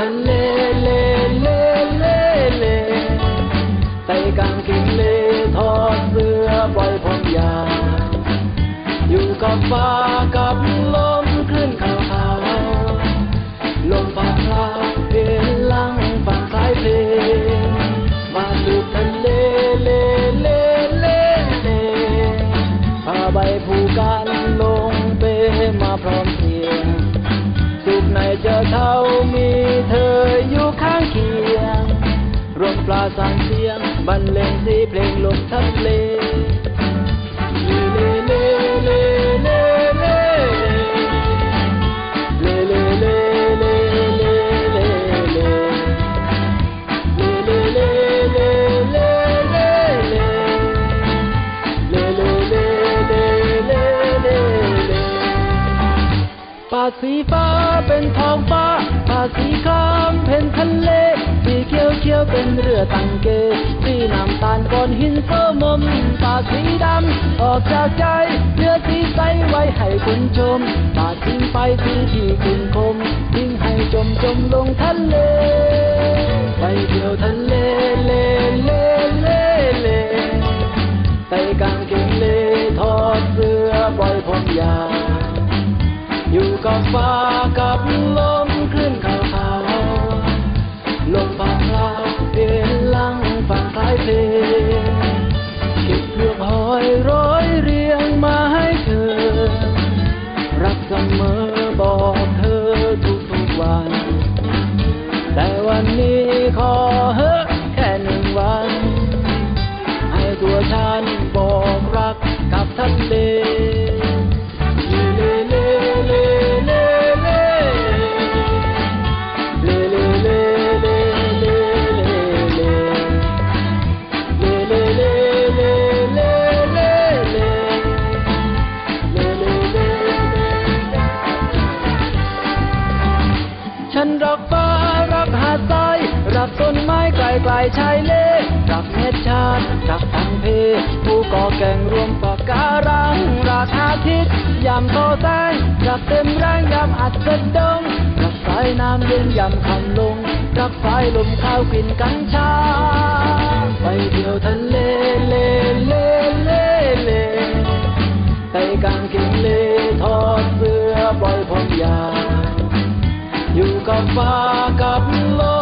ทะเลเลเลเลเลใส่กางเกงเลทอดเสื้อปล่อยผมยาวอยู่กับฟ้ากับลมคลื่นข่าวขาวลมพัดลาเพลังฝั่งสายเพลงมาสู่ทะเลเลเลเลเลพาใบผูกันลงเปมาพร้อมเพียงสุขในเจอเท่า ลาสางเสียงบรรเลงสีเพลงลมทะเลป่าสีฟ้าเป็นท้องฟ้าป่าสีครามเป็นทะเล เป็นเรือตังเกสีน้ำตาลก้อนหินโซมมป่าสีดำออกจากใจเรือสีใสไว้ให้คุณชมปาทิ้งไปที่ที่คุณคมทิ้งให้จมจมลงทะเล ไปเที่ยวทะเลเลเลเลเลไปกางเกงเลทอดเสื้อปล่อยผมยาวอยู่กับฟ้า วัน แต่วันนี้ขอเฮอะแค่หนึ่งวัน ให้ตัวฉันบอกรักกับทะเล ไกลชายเลรักเม็ดชาติรักทางเพ ผู้ก่อแก่งรวมปากการัง ราชาทิตยามโตแสงรักเต็มแรงยามอัดกระดงรักสายน้ำเย็นยามคำลงรักสายลมข้าวกลิ่นกัญชา ไปเที่ยวทะเลเลเลเลเลไปกางเกงเลทอดเสื้อปล่อยผมยาวอยู่กับฟ้ากับลม